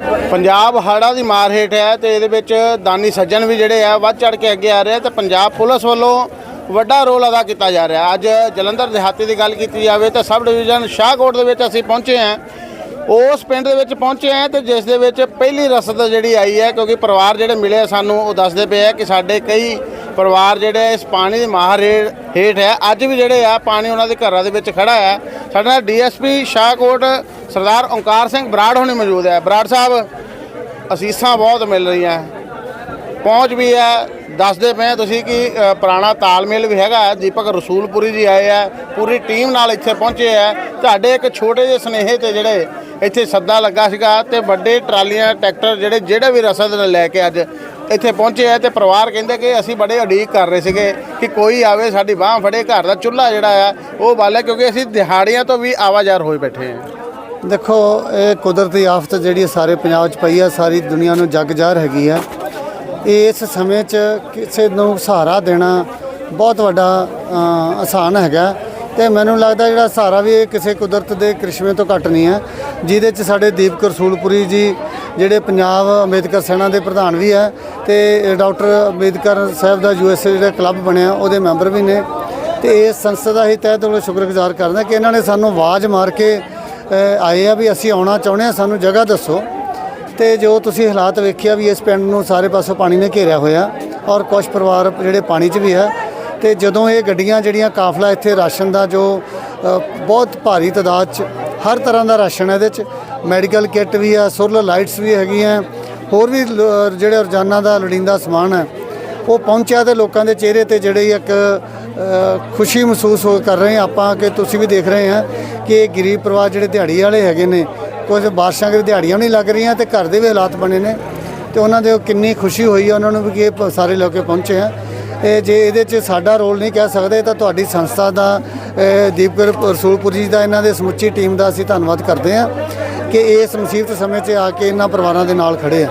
ਪੰਜਾਬ ਹੜ੍ਹਾਂ ਦੀ ਮਾਰ ਹੇਠ ਹੈ ਤੇ ਇਹਦੇ ਵਿੱਚ ਦਾਨੀ ਸੱਜਣ ਵੀ ਜਿਹੜੇ ਆ, ਵੱਧ ਚੜ ਕੇ ਅੱਗੇ ਆ ਰਹੇ ਆ ਤੇ ਪੰਜਾਬ ਪੁਲਿਸ ਵੱਲੋਂ ਵੱਡਾ ਰੋਲ ਅਦਾ ਕੀਤਾ ਜਾ ਰਿਹਾ। ਅੱਜ ਜਲੰਧਰ ਦਿਹਾਤੀ ਦੀ ਗੱਲ ਕੀਤੀ ਜਾਵੇ ਤਾਂ ਸਬ ਡਿਵੀਜ਼ਨ ਸ਼ਾਹਕੋਟ ਦੇ ਵਿੱਚ ਅਸੀਂ ਪਹੁੰਚੇ ਹਾਂ। ਉਸ ਪਿੰਡ ਦੇ ਵਿੱਚ ਪਹੁੰਚੇ ਹਾਂ ਤੇ ਜਿਸ ਦੇ ਵਿੱਚ ਪਹਿਲੀ ਰਸਦ ਜਿਹੜੀ ਆਈ ਹੈ, ਕਿਉਂਕਿ ਪਰਿਵਾਰ ਜਿਹੜੇ ਮਿਲੇ ਸਾਨੂੰ, ਉਹ ਦੱਸਦੇ ਪਏ ਆ ਕਿ ਸਾਡੇ ਕਈ ਪਰਿਵਾਰ ਜਿਹੜੇ ਇਸ ਪਾਣੀ ਦੀ ਮਾਹਰ ਹੇ- ਹੇਠ ਹੈ। ਅੱਜ ਵੀ ਜਿਹੜੇ ਆ, ਪਾਣੀ ਉਹਨਾਂ ਦੇ ਘਰਾਂ ਦੇ ਵਿੱਚ ਖੜਾ ਹੈ। ਸਾਡੇ ਨਾਲ ਡੀਐਸਪੀ ਸ਼ਾਹਕੋਟ ਸਰਦਾਰ ਓਂਕਾਰ ਸਿੰਘ ਬਰਾੜ ਹੋਣੀ ਮੌਜੂਦ ਹੈ। ਬਰਾੜ ਸਾਹਿਬ, ਅਸੀਸਾਂ ਬਹੁਤ ਮਿਲ ਰਹੀਆਂ। ਪਹੁੰਚ ਵੀ ਹੈ। ਦੱਸਦੇ ਪਏ ਆ ਤੁਸੀਂ ਕਿ ਪੁਰਾਣਾ ਤਾਲਮੇਲ ਵੀ ਹੈਗਾ। ਦੀਪਕ ਰਸੂਲਪੁਰੀ ਜੀ ਆਏ ਆ। ਪੂਰੀ ਟੀਮ ਨਾਲ ਇੱਥੇ ਪਹੁੰਚੇ ਆ। ਤੁਹਾਡੇ ਇੱਕ ਛੋਟੇ ਜਿਹੇ ਸਨੇਹੇ ਤੇ ਜਿਹੜੇ ਇੱਥੇ ਸੱਦਾ ਲੱਗਾ ਸੀਗਾ ਤੇ ਵੱਡੇ ਟਰਾਲੀਆਂ, ਟਰੈਕਟਰ ਜਿਹੜੇ ਜਿਹੜੇ ਵੀ ਰਸਦ ਲੈ ਕੇ ਅੱਜ ਇੱਥੇ ਪਹੁੰਚੇ ਆ ਤੇ ਪਰਿਵਾਰ ਕਹਿੰਦੇ ਕਿ ਅਸੀਂ ਬੜੇ ਉਡੀਕ ਕਰ ਰਹੇ ਸੀਗੇ ਕਿ ਕੋਈ ਆਵੇ, ਸਾਡੀ ਬਾਹ ਫੜੇ, ਘਰ ਦਾ ਚੁੱਲ੍ਹਾ ਜਿਹੜਾ ਆ, ਉਹ ਬਾਲੇ ਕਿਉਂਕਿ ਅਸੀਂ ਦਿਹਾੜੀਆਂ ਤੋਂ ਵੀ ਆਵਾਜ਼ਾਰ ਹੋਏ ਬੈਠੇ ਹਾਂ ਦੇਖੋ, ਇਹ ਕੁਦਰਤੀ ਆਫਤ ਜਿਹੜੀ ਸਾਰੇ ਪੰਜਾਬ 'ਚ ਪਈ ਆ, ਸਾਰੀ ਦੁਨੀਆ ਨੂੰ ਜੱਗ ਜ਼ਾਹਰ ਹੈਗੀ ਆ। ਇਸ ਸਮੇਂ 'ਚ ਕਿਸੇ ਨੂੰ ਸਹਾਰਾ ਦੇਣਾ ਬਹੁਤ ਵੱਡਾ ਆਸਾਨ ਹੈਗਾ। ਤੇ ਮੈਨੂੰ ਲੱਗਦਾ ਜਿਹੜਾ ਸਹਾਰਾ ਵੀ ਇਹ ਕਿਸੇ ਕੁਦਰਤ ਦੇ ਕ੍ਰਿਸ਼ਮੇ ਤੋਂ ਘੱਟ ਨਹੀਂ ਹੈ, ਜਿਹਦੇ 'ਚ ਸਾਡੇ ਦੀਪ ਰਸੂਲਪੁਰੀ ਜੀ, ਜਿਹੜੇ ਪੰਜਾਬ ਅੰਬੇਦਕਰ ਸੈਨਾ ਦੇ ਪ੍ਰਧਾਨ ਵੀ ਹੈ ਤੇ ਡਾਕਟਰ ਅੰਬੇਦਕਰ ਸਾਹਿਬ ਦਾ ਯੂਐਸਏ ਜਿਹੜਾ ਕਲੱਬ ਬਣਿਆ, ਉਹਦੇ ਮੈਂਬਰ ਵੀ ਨੇ। ਤੇ ਇਸ ਸੰਸਥਾ ਦਾ ਹੀ ਤਹਿ ਦਿਲੋਂ ਸ਼ੁਕਰਗੁਜ਼ਾਰ ਕਰਦਾ ਕਿ ਇਹਨਾਂ ਨੇ ਸਾਨੂੰ ਆਵਾਜ਼ ਮਾਰ ਕੇ ਆਏ ਆ ਵੀ ਅਸੀਂ ਆਉਣਾ ਚਾਹੁੰਦੇ ਆ ਸਾਨੂੰ ਜਗ੍ਹਾ ਦੱਸੋ। ਤੇ ਜੋ ਤੁਸੀਂ ਹਾਲਾਤ ਵੇਖਿਆ ਵੀ ਇਸ ਪਿੰਡ ਨੂੰ ਸਾਰੇ ਪਾਸੋਂ ਪਾਣੀ ਨੇ ਘੇਰਿਆ ਹੋਇਆ, ਔਰ ਕੁਝ ਪਰਿਵਾਰ ਜਿਹੜੇ ਪਾਣੀ 'ਚ ਵੀ ਹੈ ਤੇ ਜਦੋਂ ਇਹ ਗੱਡੀਆਂ ਜਿਹੜੀਆਂ ਕਾਫਲਾ ਇੱਥੇ ਰਾਸ਼ਨ ਦਾ ਜੋ ਬਹੁਤ ਭਾਰੀ ਤਾਦਾਦ 'ਚ, ਹਰ ਤਰ੍ਹਾਂ ਦਾ ਰਾਸ਼ਨ ਹੈ ਇਹਦੇ 'ਚ। ਮੈਡੀਕਲ ਕਿੱਟ ਵੀ ਆ ਸੋਲਰ ਲਾਈਟਸ ਵੀ ਹੈਗੀਆਂ, ਹੋਰ ਵੀ ਲ- ਜਿਹੜੇ ਰੋਜ਼ਾਨਾ ਦਾ ਲੋੜੀਂਦਾ ਸਮਾਨ ਹੈ, ਉਹ ਪਹੁੰਚਿਆ ਤੇ ਲੋਕਾਂ ਦੇ ਚਿਹਰੇ ਤੇ ਜਿਹੜੀ ਇੱਕ ਖੁਸ਼ੀ ਮਹਿਸੂਸ ਹੋ, ਕਰ ਰਹੇ ਹਾਂ ਆਪਾਂ ਕਿ ਤੁਸੀਂ ਵੀ ਦੇਖ ਰਹੇ ਹਾਂ ਕਿ ਇਹ ਗਰੀਬ ਪਰਿਵਾਰ ਜਿਹੜੇ ਦਿਹਾੜੀ ਵਾਲੇ ਹੈਗੇ ਨੇ, ਕੁਝ ਬਾਰਿਸ਼ਾਂ ਦੇ ਦਿਹਾੜੀਆਂ ਵੀ ਨਹੀਂ ਲੱਗ ਰਹੀਆਂ ਤੇ ਘਰ ਦੇ ਵੀ ਹਾਲਾਤ ਬਣੇ ਨੇ ਤੇ ਉਹਨਾਂ ਦੇ ਕਿੰਨੀ ਖੁਸ਼ੀ ਹੋਈ ਹੈ ਉਹਨਾਂ ਨੂੰ ਵੀ ਕਿ ਇਹ ਪ- ਸਾਰੇ ਲੋਕ ਪਹੁੰਚੇ ਆ। ਇਹ ਜੇ ਇਹਦੇ 'ਚ ਸਾਡਾ ਰੋਲ ਨਹੀਂ ਕਹਿ ਸਕਦੇ ਤਾਂ ਤੁਹਾਡੀ ਸੰਸਥਾ ਦਾ ਅ, ਰਸੂਲਪੁਰ ਜੀ ਦਾ ਇਹਨਾਂ ਦੇ ਸਮੁੱਚੀ ਟੀਮ ਦਾ ਅਸੀਂ ਧੰਨਵਾਦ ਕਰਦੇ ਹਾਂ ਕਿ ਇਸ ਮੁਸੀਬਤ ਸਮੇਂ 'ਚ ਆ ਕੇ ਇਹਨਾਂ ਪਰਿਵਾਰਾਂ ਦੇ ਨਾਲ ਖੜੇ ਆ।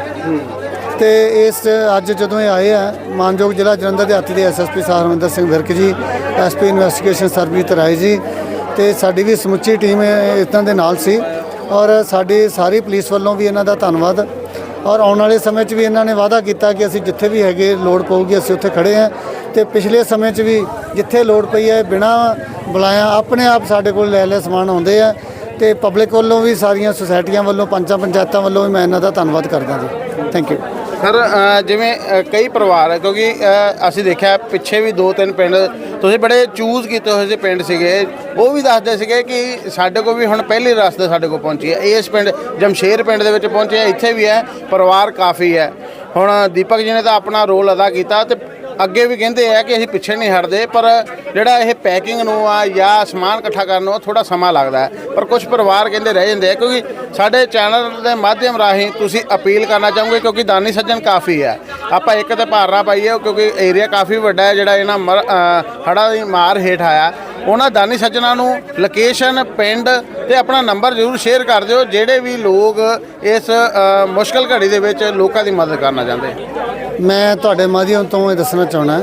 ਤੇ ਇਸ ਅੱਜ ਜਦੋਂ ਇਹ ਆਏ ਆ ਮਾਨਯੋਗ ਜ਼ਿਲ੍ਹਾ ਜਲੰਧਰ ਦੇ ਹਾਤੀ ਦੇ SSP Sahib Harminder Singh Virk ji SP investigation Sarabjit Rai ji ਤੇ ਸਾਡੀ ਵੀ ਸਮੁੱਚੀ ਟੀਮ ਇਤਾਂ ਦੇ ਨਾਲ ਸੀ ਔਰ ਸਾਡੀ ਸਾਰੀ ਪੁਲਿਸ ਵੱਲੋਂ ਵੀ ਇਹਨਾਂ ਦਾ ਧੰਨਵਾਦ। ਔਰ ਆਉਣ ਵਾਲੇ ਸਮੇਂ 'ਚ ਵੀ ਇਹਨਾਂ ਨੇ ਵਾਅਦਾ ਕੀਤਾ ਕਿ ਅਸੀਂ ਜਿੱਥੇ ਵੀ ਹੈਗੇ ਲੋੜ ਪਊਗੀ ਅਸੀਂ ਉੱਥੇ ਖੜੇ ਹਾਂ ਤੇ ਪਿਛਲੇ ਸਮੇਂ 'ਚ ਵੀ ਜਿੱਥੇ ਲੋੜ ਪਈ ਹੈ ਬਿਨਾਂ ਬੁਲਾਇਆ ਆਪਣੇ ਆਪ ਸਾਡੇ ਕੋਲ ਲੈ ਲੈ ਸਮਾਨ ਆਉਂਦੇ ਆ ਤੇ ਪਬਲਿਕ ਵੱਲੋਂ ਵੀ ਸਾਰੀਆਂ ਸੁਸਾਇਟੀਆਂ ਵੱਲੋਂ ਪੰਚਾਂ ਪੰਚਾਇਤਾਂ ਵੱਲੋਂ ਵੀ ਮੈਂ ਇਹਨਾਂ ਦਾ ਧੰਨਵਾਦ ਕਰਦਾ ਜੀ। ਥੈਂਕ ਯੂ ਸਰ ਜਿਵੇਂ ਕਈ ਪਰਿਵਾਰ ਹੈ, ਕਿਉਂਕਿ ਅਸੀਂ ਦੇਖਿਆ ਪਿੱਛੇ ਵੀ ਦੋ ਤਿੰਨ ਪਿੰਡ, ਤੁਸੀਂ ਬੜੇ ਚੂਜ਼ ਕੀਤੇ ਹੋਏ ਸੀ ਪਿੰਡ ਸੀਗੇ। ਉਹ ਵੀ ਦੱਸਦੇ ਸੀਗੇ ਕਿ ਸਾਡੇ ਕੋਲ ਵੀ ਹੁਣ ਪਹਿਲੀ ਰਸਤੇ ਸਾਡੇ ਕੋਲ ਪਹੁੰਚੀ ਹੈ। ਇਸ ਪਿੰਡ, ਜਮਸ਼ੇਰ ਪਿੰਡ ਦੇ ਵਿੱਚ ਪਹੁੰਚਿਆ ਇੱਥੇ ਵੀ ਹੈ, ਪਰਿਵਾਰ ਕਾਫੀ ਹੈ। ਹੁਣ ਦੀਪਕ ਜੀ ਨੇ ਤਾਂ ਆਪਣਾ ਰੋਲ ਅਦਾ ਕੀਤਾ ਤੇ ਅੱਗੇ ਵੀ ਕਹਿੰਦੇ ਆ ਕਿ ਅਸੀਂ ਪਿੱਛੇ ਨਹੀਂ ਹਟਦੇ, ਪਰ ਜਿਹੜਾ ਇਹ ਪੈਕਿੰਗ ਨੂੰ ਆ ਜਾਂ ਸਮਾਨ ਇਕੱਠਾ ਕਰਨ ਨੂੰ ਥੋੜਾ ਸਮਾਂ ਲੱਗਦਾ ਹੈ। ਪਰ ਕੁਝ ਪਰਿਵਾਰ ਕਹਿੰਦੇ ਰਹਿ ਜਾਂਦੇ ਆ, ਕਿਉਂਕਿ ਸਾਡੇ ਚੈਨਲ ਦੇ ਮਾਧਿਅਮ ਰਾਹੀਂ ਤੁਸੀਂ ਅਪੀਲ ਕਰਨਾ ਚਾਹੋਗੇ, ਕਿਉਂਕਿ ਦਾਨੀ ਸੱਜਣ ਕਾਫੀ ਹੈ। ਆਪਾਂ ਇੱਕ ਤੇ ਭਾਰ ਨਾ ਪਾਈਏ ਕਿਉਂਕਿ ਏਰੀਆ ਕਾਫੀ ਵੱਡਾ ਹੈ, ਜਿਹੜਾ ਇਹਨਾਂ ਮਰ- ਹੜ੍ਹਾਂ ਦੀ ਮਾਰ ਹੇਠ ਆਇਆ। ਉਹਨਾਂ ਦਾਨੀ ਸੱਜਣਾ ਨੂੰ ਲੋਕੇਸ਼ਨ ਪਿੰਡ ਤੇ ਆਪਣਾ ਨੰਬਰ ਜ਼ਰੂਰ ਸ਼ੇਅਰ ਕਰ ਦਿਓ, ਜਿਹੜੇ ਵੀ ਲੋਕ ਇਸ ਮੁਸ਼ਕਲ ਘੜੀ ਦੇ ਵਿੱਚ ਲੋਕਾਂ ਦੀ ਮਦਦ ਕਰਨਾ ਚਾਹੁੰਦੇ ਮੈਂ ਤੁਹਾਡੇ ਮਾਧਿਅਮ ਤੋਂ ਇਹ ਦੱਸਣਾ ਚਾਹਣਾ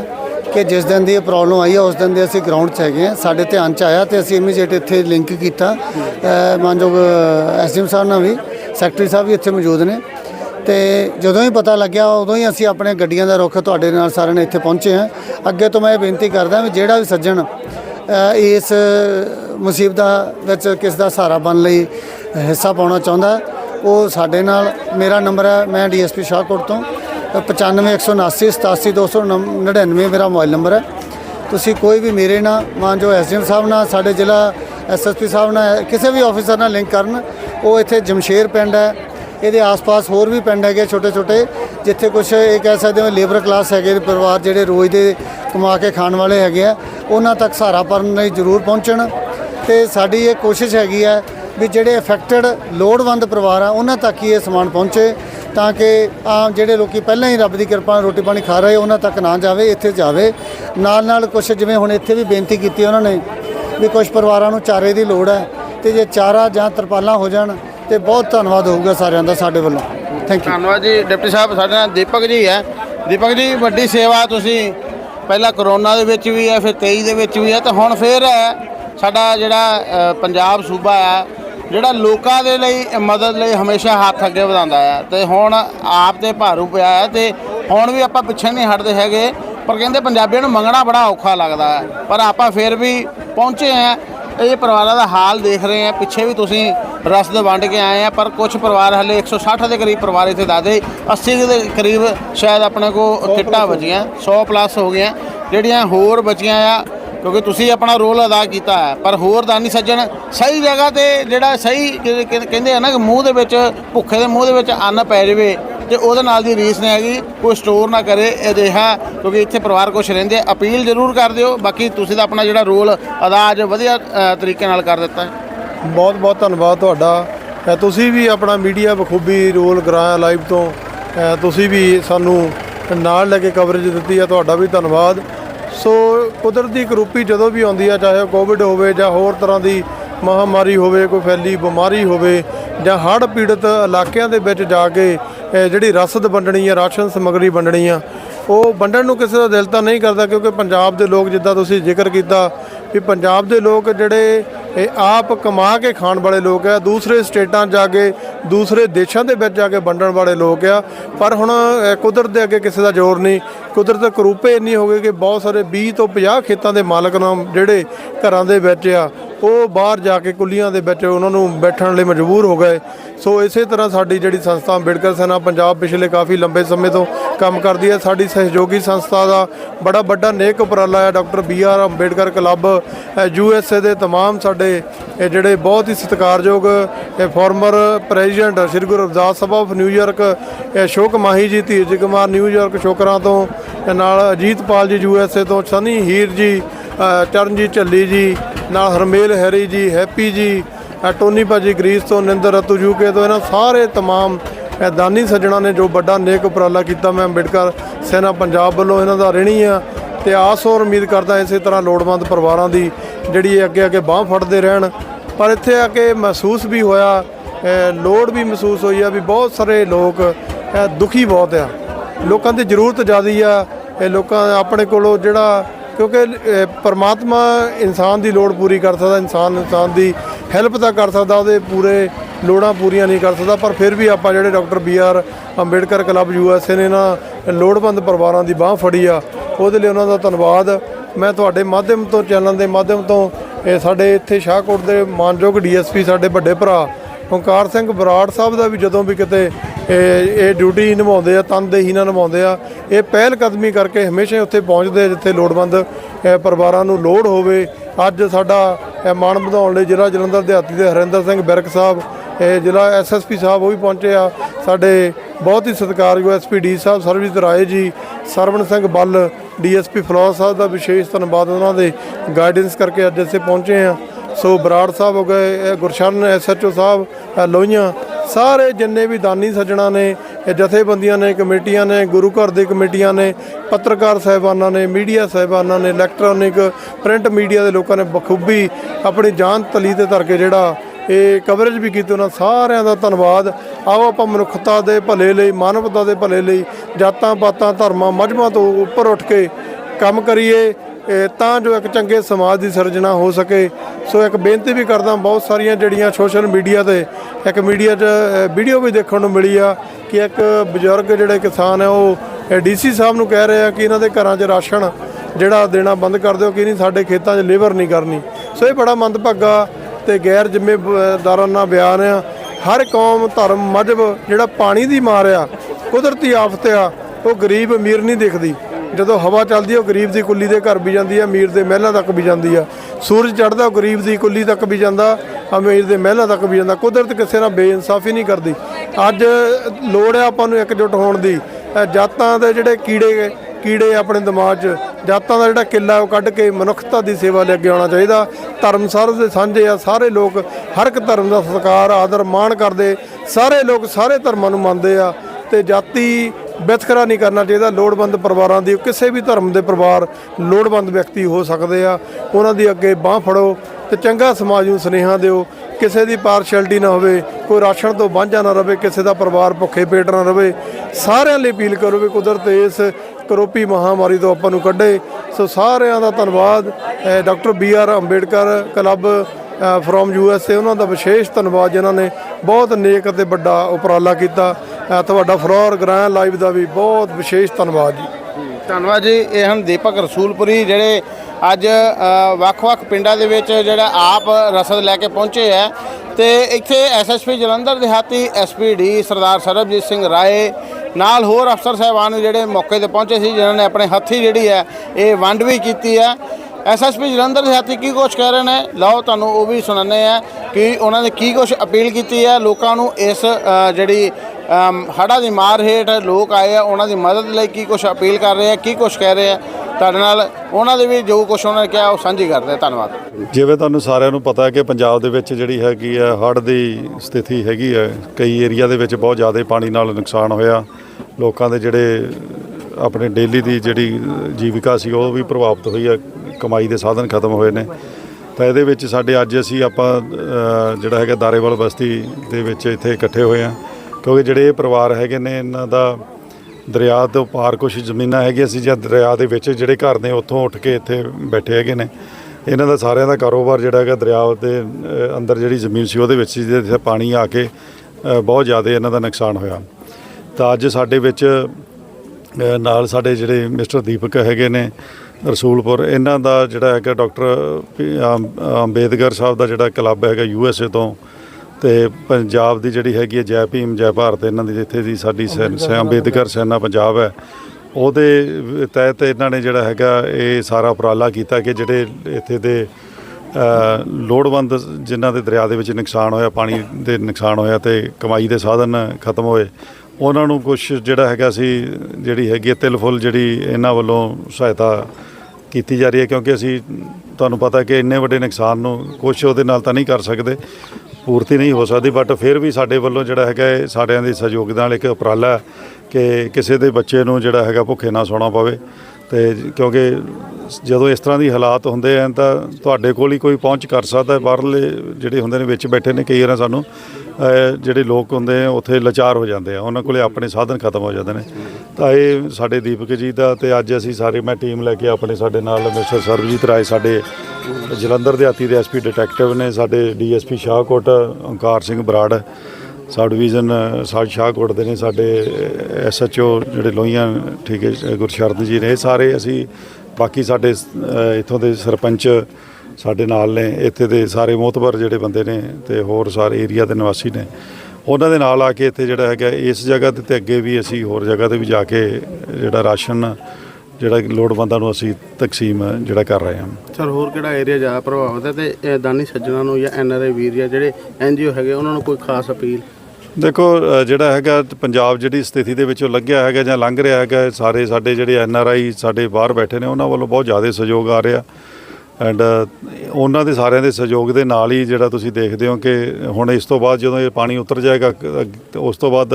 ਕਿ ਜਿਸ ਦਿਨ ਦੀ ਇਹ ਪ੍ਰੋਬਲਮ ਆਈ ਹੈ ਉਸ ਦਿਨ ਦੇ ਅਸੀਂ ਗਰਾਊਂਡ 'ਚ ਹੈਗੇ ਹਾਂ ਸਾਡੇ ਧਿਆਨ 'ਚ ਆਇਆ ਤੇ ਅਸੀਂ ਇਮੀਡੀਏਟ ਇੱਥੇ ਲਿੰਕ ਕੀਤਾ। ਅ, ਮਾਨਯੋਗ ਐਸਡੀਐਮ ਸਾਹਿਬ ਨਾਲ ਵੀ ਸੈਕਟਰੀ ਸਾਹਿਬ ਵੀ ਇੱਥੇ ਮੌਜੂਦ ਨੇ। ਤੇ ਜਦੋਂ ਹੀ ਪਤਾ ਲੱਗਿਆ ਉਦੋਂ ਹੀ ਅਸੀਂ ਆਪਣੇ ਗੱਡੀਆਂ ਦਾ ਰੁੱਖ ਤੁਹਾਡੇ ਨਾਲ ਸਾਰਿਆਂ ਨੇ ਇੱਥੇ ਪਹੁੰਚੇ ਹਾਂ ਅੱਗੇ ਤੋਂ ਮੈਂ ਇਹ ਬੇਨਤੀ ਕਰਦਾ ਵੀ ਜਿਹੜਾ ਵੀ ਸੱਜਣ ਇਸ ਮੁਸੀਬਤਾਂ ਵਿੱਚ ਕਿਸ ਦਾ ਸਹਾਰਾ ਬਣ ਲਈ ਹਿੱਸਾ ਪਾਉਣਾ ਚਾਹੁੰਦਾ ਉਹ ਸਾਡੇ ਨਾਲ ਮੇਰਾ ਨੰਬਰ ਹੈ ਮੈਂ ਡੀਐਸਪੀ ਸ਼ਾਹਕੋਟ ਤੋਂ। 9518878299 ਮੇਰਾ ਮੋਬਾਈਲ ਨੰਬਰ ਹੈ। ਤੁਸੀਂ ਕੋਈ ਵੀ ਮੇਰੇ ਨਾਲ ਮਾਨਜੋ ਐਸਡੀਐਮ ਸਾਹਿਬ ਨਾਲ, ਸਾਡੇ ਜ਼ਿਲ੍ਹਾ ਐਸਐਸਪੀ ਸਾਹਿਬ ਨਾਲ, ਕਿਸੇ ਵੀ ਆਫੀਸਰ ਨਾਲ ਲਿੰਕ ਕਰਨ, ਉਹ ਇੱਥੇ ਜਮਸ਼ੇਰ ਪਿੰਡ ਹੈ। ਇਹਦੇ ਆਸ-ਪਾਸ ਹੋਰ ਵੀ ਪਿੰਡ ਹੈਗੇ ਛੋਟੇ-ਛੋਟੇ, ਜਿੱਥੇ ਕੁਝ ਇਹ ਕਹਿ ਸਕਦੇ ਹੋ ਲੇਬਰ ਕਲਾਸ ਹੈਗੇ ਪਰਿਵਾਰ ਜਿਹੜੇ ਰੋਜ਼ ਦੇ ਕਮਾ ਕੇ ਖਾਣ ਵਾਲੇ ਹੈਗੇ ਆ, ਉਹਨਾਂ ਤੱਕ ਸਹਾਰਾ ਕਰਨ ਲਈ ਜ਼ਰੂਰ ਪਹੁੰਚਣ। ਤੇ ਸਾਡੀ ਇਹ ਕੋਸ਼ਿਸ਼ ਹੈਗੀ ਹੈ ਵੀ ਜਿਹੜੇ ਅਫੈਕਟਡ ਲੋੜਵੰਦ ਪਰਿਵਾਰ ਆ, ਉਹਨਾਂ ਤੱਕ ਹੀ ਇਹ ਸਮਾਨ ਪਹੁੰਚੇ। ਤਾਂ ਕਿ ਆਮ ਜਿਹੜੇ ਲੋਕੀ ਪਹਿਲਾਂ ਹੀ ਰੱਬ ਦੀ ਕਿਰਪਾ ਨਾਲ ਰੋਟੀ ਪਾਣੀ ਖਾ ਰਹੇ, ਉਹਨਾਂ ਤੱਕ ਨਾ ਜਾਵੇ, ਇੱਥੇ ਜਾਵੇ। ਨਾਲ ਨਾਲ ਕੁਝ ਜਿਵੇਂ ਹੁਣ ਇੱਥੇ ਵੀ ਬੇਨਤੀ ਕੀਤੀ ਉਹਨਾਂ ਨੇ ਵੀ ਕੁਝ ਪਰਿਵਾਰਾਂ ਨੂੰ ਚਾਰੇ ਦੀ ਲੋੜ ਹੈ ਤੇ ਜੇ ਚਾਰਾ ਜਾਂ ਤਰਪਾਲਾਂ ਹੋ ਜਾਣ ਤੇ ਬਹੁਤ ਧੰਨਵਾਦ ਹੋਊਗਾ ਸਾਰਿਆਂ ਦਾ ਸਾਡੇ ਵੱਲੋਂ। ਥੈਂਕ ਯੂ ਧੰਨਵਾਦ ਜੀ। ਡਿਪਟੀ ਸਾਹਿਬ, ਸਾਡੇ ਨਾਲ ਦੀਪਕ ਜੀ ਹੈ। ਦੀਪਕ ਜੀ, ਵੱਡੀ ਸੇਵਾ ਤੁਸੀਂ ਪਹਿਲਾਂ ਕਰੋਨਾ ਦੇ ਵਿੱਚ ਵੀ ਹੈ, ਫਿਰ 23 ਦੇ ਵਿੱਚ ਵੀ ਹੈ, ਤੇ ਹੁਣ ਫਿਰ ਸਾਡਾ ਜਿਹੜਾ ਪੰਜਾਬ ਸੂਬਾ ਆ ਜਿਹੜਾ ਲੋਕਾਂ ਦੇ ਲਈ ਮਦਦ ਲਈ ਹਮੇਸ਼ਾ ਹੱਥ ਅੱਗੇ ਵਧਾਉਂਦਾ ਹੈ ਤੇ ਹੁਣ ਆਪ ਤੇ ਭਾਰੂ ਪਿਆ ਹੈ ਤੇ ਹੁਣ ਵੀ ਆਪਾਂ ਪਿੱਛੇ ਨਹੀਂ ਹਟਦੇ ਹੈਗੇ ਪਰ ਕਹਿੰਦੇ ਪੰਜਾਬੀਆਂ ਨੂੰ ਮੰਗਣਾ ਬੜਾ ਔਖਾ ਲੱਗਦਾ ਹੈ ਪਰ ਆਪਾਂ ਫਿਰ ਵੀ ਪਹੁੰਚੇ ਆ ਇਹ ਪਰਿਵਾਰਾਂ ਦਾ ਹਾਲ ਦੇਖ ਰਹੇ ਆ। ਪਿੱਛੇ ਵੀ ਤੁਸੀਂ ਰਸਦ ਵੰਡ ਕੇ ਆਏ ਆ ਪਰ ਕੁਝ ਪਰਿਵਾਰ ਹਲੇ 160 ਦੇ ਕਰੀਬ ਪਰਿਵਾਰ ਇੱਥੇ ਦਾਦੇ 80 ਦੇ ਕਰੀਬ ਸ਼ਾਇਦ ਆਪਣੇ ਕੋ ਕਿੱਟਾਂ ਬਚੀਆਂ 100 ਪਲੱਸ ਹੋ ਗਈਆਂ ਜਿਹੜੀਆਂ ਹੋਰ ਬਚੀਆਂ ਆ। ਕਿਉਂਕਿ ਤੁਸੀਂ ਆਪਣਾ ਰੋਲ ਅਦਾ ਕੀਤਾ ਹੈ, ਪਰ ਹੋਰ ਦਾਨੀ ਸੱਜਣ ਸਹੀ ਜਗ੍ਹਾ ਤੇ ਜਿਹੜਾ ਸਹੀ ਕਿ- ਕਹਿੰਦੇ ਆ ਨਾ ਕਿ ਮੂੰਹ ਦੇ ਵਿੱਚ, ਭੁੱਖੇ ਦੇ ਮੂੰਹ ਦੇ ਵਿੱਚ ਅੰਨ ਪੈ ਜਾਵੇ ਤੇ ਉਹਦੇ ਨਾਲ ਦੀ ਰੀਸ ਨਹੀਂ ਹੈਗੀ, ਕੋਈ ਸਟੋਰ ਨਾ ਕਰੇ ਅਜਿਹਾ ਕਿਉਂਕਿ ਇੱਥੇ ਪਰਿਵਾਰ ਕੁਛ ਰਹਿੰਦੇ ਅਪੀਲ ਜ਼ਰੂਰ ਕਰ ਦਿਓ, ਬਾਕੀ ਤੁਸੀਂ ਤਾਂ ਆਪਣਾ ਜਿਹੜਾ ਰੋਲ ਅਦਾ ਅੱਜ ਵਧੀਆ ਤਰੀਕੇ ਨਾਲ ਕਰ ਦਿੱਤਾ ਬਹੁਤ ਬਹੁਤ ਧੰਨਵਾਦ ਤੁਹਾਡਾ। ਤੁਸੀਂ ਵੀ ਆਪਣਾ ਮੀਡੀਆ ਬਖੂਬੀ ਰੋਲ ਕਰਾਇਆ ਲਾਈਵ ਤੋਂ। ਤੁਸੀਂ ਵੀ ਸਾਨੂੰ ਨਾਲ ਲੈ ਕੇ ਕਵਰੇਜ ਦਿੱਤੀ ਹੈ, ਤੁਹਾਡਾ ਵੀ ਧੰਨਵਾਦ। ਸੋ ਕੁਦਰਤੀ ਕਰੂਪੀ ਜਦੋਂ ਵੀ ਆਉਂਦੀ ਆ, ਚਾਹੇ ਕੋਵਿਡ ਹੋਵੇ ਜਾਂ ਹੋਰ ਤਰ੍ਹਾਂ ਦੀ ਮਹਾਮਾਰੀ ਹੋਵੇ, ਕੋਈ ਫੈਲੀ ਬਿਮਾਰੀ ਹੋਵੇ ਜਾਂ ਹੜ੍ਹ ਪੀੜਤ ਇਲਾਕਿਆਂ ਦੇ ਵਿੱਚ ਜਾ ਕੇ ਜਿਹੜੀ ਰਸਦ ਵੰਡਣੀ ਆ, ਰਾਸ਼ਨ ਸਮੱਗਰੀ ਵੰਡਣੀ ਆ, ਉਹ ਵੰਡਣ ਨੂੰ ਕਿਸੇ ਦਾ ਦਿਲ ਤਾਂ ਨਹੀਂ ਕਰਦਾ ਕਿਉਂਕਿ ਪੰਜਾਬ ਦੇ ਲੋਕ ਜਿੱਦਾਂ ਤੁਸੀਂ ਜ਼ਿਕਰ ਕੀਤਾ ਵੀ ਪੰਜਾਬ ਦੇ ਲੋਕ ਜਿਹੜੇ ਇਹ ਆਪ ਕਮਾ ਕੇ ਖਾਣ ਵਾਲੇ ਲੋਕ ਆ ਦੂਸਰੇ ਸਟੇਟਾਂ 'ਚ ਜਾ ਕੇ ਦੂਸਰੇ ਦੇਸ਼ਾਂ ਦੇ ਵਿੱਚ ਜਾ ਕੇ ਵੰਡਣ ਵਾਲੇ ਲੋਕ ਆ ਪਰ ਹੁਣ ਅ, ਕੁਦਰਤ ਦੇ ਅੱਗੇ ਕਿਸੇ ਦਾ ਜ਼ੋਰ ਨਹੀਂ ਕੁਦਰਤ ਕਰੂਪੇ ਇੰਨੀ ਹੋ ਗਏ ਕਿ ਬਹੁਤ ਸਾਰੇ 20 ਤੋਂ 50 ਖੇਤਾਂ ਦੇ ਮਾਲਕ ਨਾਮ ਜਿਹੜੇ ਘਰਾਂ ਦੇ ਵਿੱਚ ਆ ਉਹ ਬਾਹਰ ਜਾ ਕੇ ਕੁੱਲੀਆਂ ਦੇ ਵਿੱਚ ਉਹਨਾਂ ਨੂੰ ਬੈਠਣ ਲਈ ਮਜਬੂਰ ਹੋ ਗਏ ਸੋ ਇਸੇ ਤਰ੍ਹਾਂ ਸਾਡੀ ਜਿਹੜੀ ਸੰਸਥਾ ਅੰਬੇਡਕਰ ਸੈਨਾ ਪੰਜਾਬ ਪਿਛਲੇ ਕਾਫੀ ਲੰਬੇ ਸਮੇਂ ਤੋਂ ਕੰਮ ਕਰਦੀ ਹੈ ਸਾਡੀ ਸਹਿਯੋਗੀ ਸੰਸਥਾ ਦਾ ਬੜਾ ਵੱਡਾ ਨੇਕ ਉਪਰਾਲਾ ਹੈ doctor B R Ambedkar club U S A ਦੇ तमाम ਸਾਡੇ ਇਹ ਜਿਹੜੇ ਬਹੁਤ ਹੀ ਸਤਿਕਾਰਯੋਗ former president Sri Guru Ravidas Sabha of New York ਇਹ ਅਸ਼ੋਕ ਮਾਹੀ ਜੀ ਧੀਰਜ ਕੁਮਾਰ ਨਿਊਯਾਰਕ ਸ਼ੋਕਰਾਂ ਤੋਂ ਤੇ ਨਾਲ ਅਜੀਤਪਾਲ ਜੀ ਯੂ ਐਸ ਏ ਤੋਂ ਸਨੀ ਹੀਰ ਜੀ ਅ, ਚਰਨਜੀਤ ਝੱਲੀ ਜੀ ਨਾਲ ਹਰਮੇਲ ਹੈਰੀ ਜੀ ਹੈਪੀ ਜੀ ਅ, ਟੋਨੀ ਭਾਜੀ ਗ੍ਰੀਸ ਤੋਂ ਨਿੰਦਰ ਰਤੂ ਯੂਕੇ ਤੋਂ ਇਹਨਾਂ ਸਾਰੇ तमाम ਇਹ ਦਾਨੀ ਸੱਜਣਾ ਨੇ ਜੋ ਵੱਡਾ ਨੇਕ ਉਪਰਾਲਾ ਕੀਤਾ ਮੈਂ ਅੰਬੇਡਕਰ ਸੈਨਾ ਪੰਜਾਬ ਵੱਲੋਂ ਇਹਨਾਂ ਦਾ ਰਿਣੀ ਆ ਤੇ ਆਸ ਔਰ ਉਮੀਦ ਕਰਦਾ ਇਸੇ ਤਰ੍ਹਾਂ ਲੋੜਵੰਦ ਪਰਿਵਾਰਾਂ ਦੀ ਜਿਹੜੀ ਇਹ ਅੱਗੇ ਅੱਗੇ ਬਾਹ ਫੜਦੇ ਰਹਿਣ, ਪਰ ਇੱਥੇ ਆ ਕੇ ਮਹਿਸੂਸ ਵੀ ਹੋਇਆ ਲੋੜ ਵੀ ਮਹਿਸੂਸ ਹੋਈ ਆ ਵੀ ਬਹੁਤ ਸਾਰੇ ਲੋਕ ਦੁਖੀ ਬਹੁਤ ਆ। ਲੋਕਾਂ ਦੀ ਜ਼ਰੂਰਤ ਜ਼ਿਆਦੀ ਆ, ਇਹ ਲੋਕਾਂ ਆਪਣੇ ਕੋਲੋਂ ਜਿਹੜਾ, ਕਿਉਂਕਿ ਪਰਮਾਤਮਾ ਇਨਸਾਨ ਦੀ ਲੋੜ ਪੂਰੀ ਕਰ ਸਕਦਾ, ਇਨਸਾਨ ਇਨਸਾਨ ਦੀ ਹੈਲਪ ਤਾਂ ਕਰ ਸਕਦਾ, ਉਹਦੇ ਪੂਰੇ ਲੋੜਾਂ ਪੂਰੀਆਂ ਨਹੀਂ ਕਰ ਸਕਦਾ, ਪਰ ਫਿਰ ਵੀ ਆਪਾਂ ਜਿਹੜੇ doctor B R Ambedkar club U S A ਨੇ ਨਾ, ਲੋੜਵੰਦ ਪਰਿਵਾਰਾਂ ਦੀ ਬਾਹ ਫੜੀ ਆ, ਉਹਦੇ ਲਈ ਉਹਨਾਂ ਦਾ ਧੰਨਵਾਦ। ਮੈਂ ਤੁਹਾਡੇ ਮਾਧਿਅਮ ਤੋਂ, ਚੈਨਲ ਦੇ ਮਾਧਿਅਮ ਤੋਂ, ਇਹ ਸਾਡੇ ਇੱਥੇ ਸ਼ਾਹਕੋਟ ਦੇ ਮਾਨਯੋਗ ਡੀਐਸਪੀ ਸਾਡੇ ਵੱਡੇ ਭਰਾ, ਓਂਕਾਰ ਸਿੰਘ ਬਰਾੜ ਸਾਹਿਬ ਦਾ ਵੀ ਜਦੋਂ ਵੀ ਕਿਤੇ ਇਹ ਇਹ ਡਿਊਟੀ ਨਿਭਾਉਂਦੇ ਆ ਤਨਦੇਹੀ ਨਾਲ ਨਿਭਾਉਂਦੇ ਆ, ਇਹ ਪਹਿਲ ਕਦਮੀ ਕਰਕੇ ਹਮੇਸ਼ਾ ਉੱਥੇ ਪਹੁੰਚਦੇ ਆ, ਜਿੱਥੇ ਲੋੜਵੰਦ ਪਰਿਵਾਰਾਂ ਨੂੰ ਲੋੜ ਹੋਵੇ। ਅੱਜ ਸਾਡਾ ਮਾਣ ਵਧਾਉਣ ਲਈ ਜ਼ਿਲ੍ਹਾ ਜਲੰਧਰ ਦਿਹਾਤੀ ਦੇ ਹਰਿੰਦਰ ਸਿੰਘ ਬਿਰਕ ਸਾਹਿਬ, ਇਹ ਜ਼ਿਲ੍ਹਾ ਐਸਐਸਪੀ ਸਾਹਿਬ ਉਹ ਵੀ ਪਹੁੰਚੇ ਆ। ਸਾਡੇ ਬਹੁਤ ਹੀ ਸਤਿਕਾਰਯੋਗ ਐਸਪੀ ਡੀ ਸਾਹਿਬ ਸਰਵਿਸ ਰਾਏ ਜੀ ਸਰਵਣ ਸਿੰਘ ਬੱਲ, ਡੀਐਸਪੀ ਫਲੋਰ ਸਾਹਿਬ ਦਾ ਵਿਸ਼ੇਸ਼ ਧੰਨਵਾਦ। ਉਹਨਾਂ ਦੇ ਗਾਈਡੈਂਸ ਕਰਕੇ ਅੱਜ ਅਸੀਂ ਪਹੁੰਚੇ ਆ ਸੋ ਬਰਾੜ ਸਾਹਿਬ ਹੋ ਗਏ, ਇਹ ਗੁਰਸ਼ਨ ਐਸਐਚਓ ਸਾਹਿਬ, ਇਹ ਲੋਹੀਆਂ, ਸਾਰੇ ਜਿੰਨੇ ਵੀ ਦਾਨੀ ਸੱਜਣਾ ਨੇ ਜਥੇਬੰਦੀਆਂ ਨੇ, ਕਮੇਟੀਆਂ ਨੇ, ਗੁਰੂ ਘਰ ਦੀ ਕਮੇਟੀਆਂ ਨੇ, ਪੱਤਰਕਾਰ ਸਾਹਿਬਾਨਾਂ ਨੇ, ਮੀਡੀਆ ਸਾਹਿਬਾਨਾਂ ਨੇ, ਇਲੈਕਟ੍ਰੋਨਿਕ, ਪ੍ਰਿੰਟ ਮੀਡੀਆ ਦੇ ਲੋਕਾਂ ਨੇ ਬਖੂਬੀ ਆਪਣੀ ਜਾਨ ਤਲੀ ਤੇ ਧਰ ਕੇ ਜਿਹੜਾ ਇਹ ਕਵਰੇਜ ਵੀ ਕੀਤੀ, ਉਹਨਾਂ ਸਾਰਿਆਂ ਦਾ ਧੰਨਵਾਦ। ਆਓ ਆਪਾਂ ਮਨੁੱਖਤਾ ਦੇ ਭਲੇ ਲਈ, ਮਾਨਵਤਾ ਦੇ ਭਲੇ ਲਈ ਜਾਤਾਂ, ਪਾਤਾਂ, ਧਰਮਾਂ ਮਜਮਾਂ ਤੋਂ ਉੱਪਰ ਉੱਠ ਕੇ ਕੰਮ ਕਰੀਏ। ਤਾਂ ਜੋ ਇੱਕ ਚੰਗੇ ਸਮਾਜ ਦੀ ਸਿਰਜਣਾ ਹੋ ਸਕੇ। ਸੋ ਇੱਕ ਬੇਨਤੀ ਵੀ ਕਰਦਾ, ਬਹੁਤ ਸਾਰੀਆਂ ਜਿਹੜੀਆਂ ਸੋਸ਼ਲ ਮੀਡੀਆ ਤੇ ਇੱਕ ਮੀਡੀਆ 'ਚ ਵੀਡੀਓ ਵੀ ਦੇਖਣ ਨੂੰ ਮਿਲੀ ਆ ਕਿ ਇੱਕ ਬਜ਼ੁਰਗ ਜਿਹੜੇ ਕਿਸਾਨ ਹੈ ਉਹ ਡੀਸੀ ਸਾਹਿਬ ਨੂੰ ਕਹਿ ਰਹੇ ਆ ਕਿ ਇਹਨਾਂ ਦੇ ਘਰਾਂ 'ਚ ਰਾਸ਼ਨ ਜਿਹੜਾ ਦੇਣਾ ਬੰਦ ਕਰ ਦਿਓ, ਕਿ ਨਹੀਂ ਸਾਡੇ ਖੇਤਾਂ 'ਚ ਲੇਬਰ ਨਹੀਂ ਕਰਨੀ। ਸੋ ਇਹ ਬੜਾ ਮੰਦਭਾਗਾ ਤੇ ਗੈਰ ਜ਼ਿੰਮੇਦਾਰਾਨਾ ਬਿਆਨ ਆ। ਹਰ ਕੌਮ, ਧਰਮ, ਮਜ਼ਹਬ ਜਿਹੜਾ ਪਾਣੀ ਦੀ ਮਾਰ ਆ, ਕੁਦਰਤੀ ਆਫਤ ਆ, ਉਹ ਗਰੀਬ ਅਮੀਰ ਨਹੀਂ ਦਿਖਦੀ। ਜਦੋਂ ਹਵਾ ਚੱਲਦੀ ਉਹ ਗਰੀਬ ਦੀ ਕੁੱਲੀ ਦੇ ਘਰ ਵੀ ਜਾਂਦੀ ਆ, ਅਮੀਰ ਦੇ ਮਹਿਲਾਂ ਤੱਕ ਵੀ ਜਾਂਦੀ ਆ। ਸੂਰਜ ਚੜ੍ਹਦਾ, ਉਹ ਗਰੀਬ ਦੀ ਕੁੱਲੀ ਤੱਕ ਵੀ ਜਾਂਦਾ, ਅਮੀਰ ਦੇ ਮਹਿਲਾਂ ਤੱਕ ਵੀ ਜਾਂਦਾ। ਕੁਦਰਤ ਕਿਸੇ ਨਾਲ ਬੇਇਨਸਾਫੀ ਨਹੀਂ ਕਰਦੀ। ਅੱਜ ਲੋੜ ਆ ਆਪਾਂ ਨੂੰ ਇਕਜੁੱਟ ਹੋਣ ਦੀ। ਜਾਤਾਂ ਦੇ ਜਿਹੜੇ ਕੀੜੇ ਕੀੜੇ ਆਪਣੇ ਦਿਮਾਗ 'ਚ, ਜਾਤਾਂ ਦਾ ਜਿਹੜਾ ਕਿੱਲਾ ਉਹ ਕੱਢ ਕੇ ਮਨੁੱਖਤਾ ਦੀ ਸੇਵਾ ਲਈ ਅੱਗੇ ਆਉਣਾ ਚਾਹੀਦਾ। ਧਰਮ ਸਾਰੇ ਦੇ ਸਾਂਝੇ ਆ, ਸਾਰੇ ਲੋਕ ਹਰ ਇੱਕ ਧਰਮ ਦਾ ਸਤਿਕਾਰ, ਆਦਰ, ਮਾਣ ਕਰਦੇ। ਸਾਰੇ ਲੋਕ ਸਾਰੇ ਧਰਮਾਂ ਨੂੰ ਮੰਨਦੇ ਆ ਤੇ ਜਾਤੀ ਵਿਤਕਰਾ ਨਹੀਂ ਕਰਨਾ ਚਾਹੀਦਾ। ਲੋੜਵੰਦ ਪਰਿਵਾਰਾਂ ਦੀ, ਕਿਸੇ ਵੀ ਧਰਮ ਦੇ ਪਰਿਵਾਰ ਲੋੜਵੰਦ ਵਿਅਕਤੀ ਹੋ ਸਕਦੇ ਆ। ਉਹਨਾਂ ਦੀ ਅੱਗੇ ਬਾਹ ਫੜੋ ਤੇ ਚੰਗਾ ਸਮਾਜ ਨੂੰ ਸੁਨੇਹਾ ਦਿਓ। ਕਿਸੇ ਦੀ ਪਾਰਸ਼ੈਲਿਟੀ ਨਾ ਹੋਵੇ, ਕੋਈ ਰਾਸ਼ਨ ਤੋਂ ਵਾਂਝਾ ਨਾ ਰਵੇ, ਕਿਸੇ ਦਾ ਪਰਿਵਾਰ ਭੁੱਖੇ ਪੇਟ ਨਾ ਰਵੇ। ਸਾਰਿਆਂ ਲਈ ਅਪੀਲ ਕਰੋ ਵੀ ਕੁਦਰਤ ਇਸ ਕਰੋਪੀ ਮਹਾਮਾਰੀ ਤੋਂ ਆਪਾਂ ਨੂੰ ਕੱਢੇ। ਸੋ ਸਾਰਿਆਂ ਦਾ ਧੰਨਵਾਦ। Doctor B R Ambedkar club from U S A ਉਹਨਾਂ ਦਾ ਵਿਸ਼ੇਸ਼ ਧੰਨਵਾਦ ਜਿਨ੍ਹਾਂ ਨੇ ਬਹੁਤ ਨੇਕ ਅਤੇ ਵੱਡਾ ਉਪਰਾਲਾ ਕੀਤਾ। ਤੁਹਾਡਾ ਫਲੋਰ ਗ੍ਰਾਂ ਲਾਈਵ ਦਾ ਵੀ ਬਹੁਤ ਵਿਸ਼ੇਸ਼ ਧੰਨਵਾਦ ਜੀ। ਧੰਨਵਾਦ ਜੀ। ਇਹ ਹਨ ਦੀਪਕ ਰਸੂਲਪੁਰੀ ਜਿਹੜੇ ਅੱਜ ਵੱਖ-ਵੱਖ ਪਿੰਡਾਂ ਦੇ ਵਿੱਚ ਜਿਹੜਾ ਆਪ ਰਸਦ ਲੈ ਕੇ ਪਹੁੰਚੇ ਹੈ ਤੇ ਇੱਥੇ ਐਸਐਸਪੀ ਜਲੰਧਰ ਦਿਹਾਤੀ ਐਸਪੀਡੀ ਸਰਦਾਰ ਸਰਬਜੀਤ ਸਿੰਘ ਰਾਏ ਨਾਲ ਹੋਰ ਅਫਸਰ ਸਾਹਿਬਾਨ ਜਿਹੜੇ ਮੌਕੇ ਤੇ ਪਹੁੰਚੇ ਸੀ, ਜਿਨ੍ਹਾਂ ਨੇ ਆਪਣੇ ਹੱਥੀ ਜਿਹੜੀ ਹੈ, ਇਹ ਵੰਡ ਵੀ ਕੀਤੀ ਹੈ। ਐਸਐਸਪੀ ਜਲੰਧਰ ਦਿਹਾਤੀ ਕੀ ਕੁਛ ਕਹਿ ਰਹੇ ਨੇ? ਲਓ, ਤੁਹਾਨੂੰ ਉਹ ਵੀ ਸੁਣਾਉਂਦੇ ਆ ਕਿ ਉਹਨਾਂ ਨੇ ਕੀ ਕੁਛ ਅਪੀਲ ਕੀਤੀ ਹੈ। ਲੋਕਾਂ ਨੂੰ ਇਸ ਜਿਹੜੀ ਹੜਾ ਦੀ ਮਾਰ ਹੇਠ ਲੋਕ ਆਏ ਆ, ਉਹਨਾਂ ਦੀ ਮਦਦ ਲਈ ਕੀ ਕੁਛ ਅਪੀਲ ਕਰ ਰਹੇ ਆ, ਕੀ ਕੁਛ ਕਹਿ ਰਹੇ ਆ? ਤੁਹਾਡੇ ਨਾਲ ਉਹਨਾਂ ਦੇ ਵੀ ਜੋ ਕੁਛ ਉਹਨਾਂ ਨੇ ਕਿਹਾ, ਉਹ ਸਾਂਝੀ ਕਰਦੇ ਧੰਨਵਾਦ। ਜਿਵੇਂ ਤੁਹਾਨੂੰ ਸਾਰਿਆਂ ਨੂੰ ਪਤਾ ਹੈ ਕਿ ਪੰਜਾਬ ਦੇ ਵਿੱਚ ਜਿਹੜੀ ਹੈਗੀ ਹੈ, ਹੜ੍ਹ ਦੀ ਸਥਿਤੀ ਹੈਗੀ ਹੈ, ਕਈ ਏਰੀਆ ਦੇ ਵਿੱਚ ਬਹੁਤ ਜ਼ਿਆਦਾ ਪਾਣੀ ਨਾਲ ਨੁਕਸਾਨ ਹੋਇਆ। ਲੋਕਾਂ ਦੇ ਜਿਹੜੇ ਆਪਣੇ ਡੇਲੀ ਦੀ ਜਿਹੜੀ ਜੀਵਿਕਾ ਸੀ, ਉਹ ਵੀ ਪ੍ਰਭਾਵਿਤ ਹੋਈ ਹੈ, ਕਮਾਈ ਦੇ ਸਾਧਨ ਖਤਮ ਹੋਏ ਨੇ। ਤਾਂ ਇਹਦੇ ਵਿੱਚ ਸਾਡੇ ਅੱਜ ਅਸੀਂ ਆਪਾਂ ਜਿਹੜਾ ਹੈਗਾ ਦਾਰੇਵਾਲ ਬਸਤੀ ਦੇ ਵਿੱਚ ਇੱਥੇ ਇਕੱਠੇ ਹੋਏ ਆ ਕਿਉਂਕਿ ਜਿਹੜੇ ਇਹ ਪਰਿਵਾਰ ਹੈਗੇ ਨੇ, ਇਹਨਾਂ ਦਾ ਦਰਿਆ ਤੋਂ ਪਾਰ ਕੁਛ ਜ਼ਮੀਨਾਂ ਹੈਗੀਆਂ ਸੀ ਜਾਂ ਦਰਿਆ ਦੇ ਵਿੱਚ ਜਿਹੜੇ ਘਰ ਨੇ ਉੱਥੋਂ ਉੱਠ ਕੇ ਇੱਥੇ ਬੈਠੇ ਹੈਗੇ ਨੇ। ਇਹਨਾਂ ਦਾ ਸਾਰਿਆਂ ਦਾ ਕਾਰੋਬਾਰ ਜਿਹੜਾ ਹੈਗਾ ਦਰਿਆ ਦੇ ਅੰਦਰ ਜਿਹੜੀ ਜ਼ਮੀਨ ਸੀ ਉਹਦੇ ਵਿੱਚ ਸੀ ਜਿੱਥੇ ਪਾਣੀ ਆ ਕੇ ਬਹੁਤ ਜ਼ਿਆਦਾ ਇਹਨਾਂ ਦਾ ਨੁਕਸਾਨ ਹੋਇਆ। ਤਾਂ ਅੱਜ ਸਾਡੇ ਵਿੱਚ ਨਾਲ ਸਾਡੇ ਜਿਹੜੇ ਮਿਸਟਰ ਦੀਪਕ ਹੈਗੇ ਨੇ ਰਸੂਲਪੁਰ, ਇਹਨਾਂ ਦਾ ਜਿਹੜਾ ਹੈਗਾ ਡਾਕਟਰ ਅੰਬੇਦਕਰ ਸਾਹਿਬ ਦਾ ਜਿਹੜਾ ਕਲੱਬ ਹੈਗਾ ਯੂ ਐਸ ਏ ਤੋਂ ਤੇ ਪੰਜਾਬ ਦੀ ਜਿਹੜੀ ਹੈਗੀ ਹੈ ਜੈ ਭੀਮ ਜੈ ਭਾਰਤ ਇਹਨਾਂ ਦੀ ਜਿੱਥੇ ਦੀ ਸਾਡੀ ਸੈਨ- ਅੰਬੇਦਕਰ ਸੈਨਾ ਪੰਜਾਬ ਹੈ ਉਹਦੇ ਤਹਿਤ ਇਹਨਾਂ ਨੇ ਜਿਹੜਾ ਹੈਗਾ ਇਹ ਸਾਰਾ ਉਪਰਾਲਾ ਕੀਤਾ ਕਿ ਜਿਹੜੇ ਇੱਥੇ ਦੇ ਲੋੜਵੰਦ ਜਿਨ੍ਹਾਂ ਦੇ ਦਰਿਆ ਦੇ ਵਿੱਚ ਨੁਕਸਾਨ ਹੋਇਆ ਪਾਣੀ ਦੇ ਨੁਕਸਾਨ ਹੋਇਆ ਤੇ ਕਮਾਈ ਦੇ ਸਾਧਨ ਖਤਮ ਹੋਏ ਉਹਨਾਂ ਨੂੰ ਕੁਝ ਜਿਹੜਾ ਹੈਗਾ ਸੀ ਜਿਹੜੀ ਹੈਗੀ ਤਿਲ ਫੁੱਲ ਜਿਹੜੀ ਇਹਨਾਂ ਵੱਲੋਂ ਸਹਾਇਤਾ ਕੀਤੀ ਜਾ ਰਹੀ ਹੈ ਕਿਉਂਕਿ ਅਸੀਂ ਤੁਹਾਨੂੰ ਪਤਾ ਕਿ ਇੰਨੇ ਵੱਡੇ ਨੁਕਸਾਨ ਨੂੰ ਕੁਝ ਉਹਦੇ ਨਾਲ ਤਾਂ ਨਹੀਂ ਕਰ ਸਕਦੇ ਪੂਰਤੀ ਨਹੀਂ ਹੋ ਸਕਦੀ ਬਟ ਫਿਰ ਵੀ ਸਾਡੇ ਵੱਲੋਂ ਜਿਹੜਾ ਹੈਗਾ ਇਹ ਸਾਰਿਆਂ ਦੇ ਸਹਿਯੋਗ ਨਾਲ ਇੱਕ ਉਪਰਾਲਾ ਹੈ ਕਿ ਕਿਸੇ ਦੇ ਬੱਚੇ ਨੂੰ ਜਿਹੜਾ ਹੈਗਾ ਭੁੱਖੇ ਨਾ ਸੌਣਾ ਪਵੇ। ਤੇ ਕਿਉਂਕਿ ਜਦੋਂ ਇਸ ਤਰ੍ਹਾਂ ਦੀ ਹਾਲਾਤ ਹੁੰਦੇ ਆ ਤਾਂ ਤੁਹਾਡੇ ਕੋਲ ਹੀ ਕੋਈ ਪਹੁੰਚ ਕਰ ਸਕਦਾ ਹੈ। ਬਾਹਰਲੇ ਜਿਹੜੇ ਹੁੰਦੇ ਨੇ ਵਿੱਚ ਬੈਠੇ ਨੇ, ਕਈ ਵਾਰ ਸਾਨੂੰ ਜਿਹੜੇ ਲੋਕ ਹੁੰਦੇ ਆ, ਉੱਥੇ ਲਾਚਾਰ ਹੋ ਜਾਂਦੇ ਆ। ਉਹਨਾਂ ਕੋਲੇ ਆਪਣੇ ਸਾਧਨ ਖਤਮ ਹੋ ਜਾਂਦੇ ਨੇ। ਤਾਂ ਇਹ ਸਾਡੇ ਦੀਪਕ ਜੀ ਦਾ ਤੇ ਅੱਜ ਅਸੀਂ ਸਾਰੇ ਮੈਂ ਟੀਮ ਲੈ ਕੇ ਆਪਣੇ ਸਾਡੇ ਨਾਲ ਮਿਸਟਰ ਸਰਬਜੀਤ ਰਾਏ, ਸਾਡੇ ਜਲੰਧਰ ਦੇ ਆਤੀ ਦੇ ਐਸਪੀ ਡਿਟੈਕਟਿਵ ਨੇ ਸਾਡੇ DSP Shahkot Onkar Singh Brar sub division ਸਾਡ ਸ਼ਾਹਕੋਟ ਦੇ ਨੇ ਸਾਡੇ ਐਸਐਚਓ ਜਿਹੜੇ ਲੋਹੀਆਂ ਠੀਕ ਹੈ ਗੁਰਸ਼ਰਨ ਜੀ ਨੇ। ਇਹ ਸਾਰੇ ਅਸੀਂ ਬਾਕੀ ਸਾਡੇ ਅ, ਇੱਥੋਂ ਦੇ ਸਰਪੰਚ ਸਾਡੇ ਨਾਲ ਨੇ। ਇੱਥੇ ਦੇ ਸਾਰੇ ਮੋਤਬਰ ਜਿਹੜੇ ਬੰਦੇ ਨੇ ਤੇ ਹੋਰ ਸਾਰੇ ਏਰੀਆ ਦੇ ਨਿਵਾਸੀ ਨੇ। ਉਹਨਾਂ ਦੇ ਨਾਲ ਆ ਕੇ ਇੱਥੇ ਜਿਹੜਾ ਹੈਗਾ ਇਸ ਜਗ੍ਹਾ ਤੇ ਤੇ ਅੱਗੇ ਵੀ ਅਸੀਂ ਹੋਰ ਜਗ੍ਹਾ ਤੇ ਵੀ ਜਾ ਕੇ ਜਿਹੜਾ ਰਾਸ਼ਨ ਜਿਹੜਾ ਲੋੜਵੰਦਾਂ ਨੂੰ ਅਸੀਂ ਤਕਸੀਮ ਜਿਹੜਾ ਕਰ ਰਹੇ ਹਾਂ। ਸਰ ਹੋਰ ਕਿਹੜਾ ਏਰੀਆ ਜ਼ਿਆਦਾ ਪ੍ਰਭਾਵਿਤ ਹੈ ਤੇ ਇਹ ਦਾਨੀ ਸੱਜਣਾ ਨੂੰ ਜਾਂ ਐਨਆਰਆਈ ਵੀਰ ਜਾਂ ਜਿਹੜੇ ਐਨਜੀਓ ਹੈਗੇ ਉਹਨਾਂ ਨੂੰ ਕੋਈ ਖਾਸ ਅਪੀਲ? ਦੇਖੋ ਜਿਹੜਾ ਹੈਗਾ ਪੰਜਾਬ ਜਿਹੜੀ ਸਥਿਤੀ ਦੇ ਵਿੱਚੋਂ ਲੰਘਿਆ ਹੈਗਾ ਜਾਂ ਲੰਘ ਰਿਹਾ ਹੈਗਾ ਸਾਰੇ ਸਾਡੇ ਜਿਹੜੇ ਐਨ ਆਰ ਆਈ ਸਾਡੇ ਬਾਹਰ ਬੈਠੇ ਨੇ ਉਹਨਾਂ ਵੱਲੋਂ ਬਹੁਤ ਜ਼ਿਆਦਾ ਸਹਿਯੋਗ ਆ ਰਿਹਾ। ਐਂਡ ਉਹਨਾਂ ਦੇ ਸਾਰਿਆਂ ਦੇ ਸਹਿਯੋਗ ਦੇ ਨਾਲ ਹੀ ਜਿਹੜਾ ਤੁਸੀਂ ਦੇਖਦੇ ਹੋ ਕਿ ਹੁਣ ਇਸ ਤੋਂ ਬਾਅਦ ਜਦੋਂ ਇਹ ਪਾਣੀ ਉਤਰ ਜਾਏਗਾ ਉਸ ਤੋਂ ਬਾਅਦ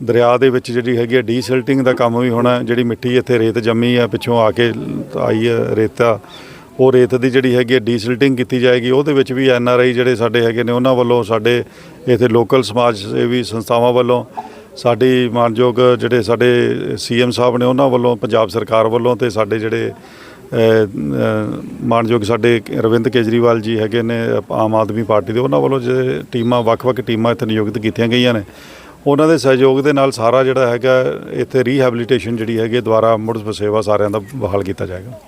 ਦਰਿਆ ਦੇ ਵਿੱਚ ਜਿਹੜੀ ਹੈਗੀ ਹੈ ਡੀਸਿਲਟਿੰਗ ਦਾ ਕੰਮ ਵੀ ਹੋਣਾ, ਜਿਹੜੀ ਮਿੱਟੀ ਇੱਥੇ ਰੇਤ ਜੰਮੀ ਆ, ਪਿੱਛੋਂ ਆ ਕੇ ਆਈ ਹੈ ਰੇਤਾ, ਉਹ ਰੇਤ ਦੀ ਜਿਹੜੀ ਹੈਗੀ ਹੈ ਡੀਸਿਲਟਿੰਗ ਕੀਤੀ ਜਾਏਗੀ, ਉਹਦੇ ਵਿੱਚ ਵੀ ਐਨ ਆਰ ਆਈ ਜਿਹੜੇ ਸਾਡੇ ਹੈਗੇ ਨੇ, ਉਹਨਾਂ ਵੱਲੋਂ ਸਾਡੇ ਇੱਥੇ ਲੋਕਲ ਸਮਾਜ ਸੇਵੀ ਸੰਸਥਾਵਾਂ ਵੱਲੋਂ, ਸਾਡੀ ਮਾਨਯੋਗ ਜਿਹੜੇ ਸਾਡੇ ਸੀਐਮ ਸਾਹਿਬ ਨੇ, ਉਹਨਾਂ ਵੱਲੋਂ, ਪੰਜਾਬ ਸਰਕਾਰ ਵੱਲੋਂ ਤੇ ਸਾਡੇ ਜਿਹੜੇ ਮਾਨਯੋਗ ਸਾਡੇ ਰਵਿੰਦ ਕੇਜਰੀਵਾਲ ਜੀ ਹੈਗੇ ਨੇ ਆਮ ਆਦਮੀ ਪਾਰਟੀ ਦੇ, ਉਹਨਾਂ ਵੱਲੋਂ ਜਿਹੜੇ ਟੀਮਾਂ, ਵੱਖ-ਵੱਖ ਟੀਮਾਂ ਇੱਥੇ ਨਿਯੁਕਤ ਕੀਤੀਆਂ ਗਈਆਂ ਨੇ। ਉਹਨਾਂ ਦੇ ਸਹਿਯੋਗ ਦੇ ਨਾਲ ਸਾਰਾ ਜਿਹੜਾ ਹੈਗਾ ਇੱਥੇ ਰੀਹੈਬਿਲਿਟੇਸ਼ਨ ਜਿਹੜੀ ਹੈਗੀ ਦੁਆਰਾ ਮੁੜ ਸੇਵਾ ਸਾਰਿਆਂ ਦਾ ਬਹਾਲ ਕੀਤਾ ਜਾਏਗਾ।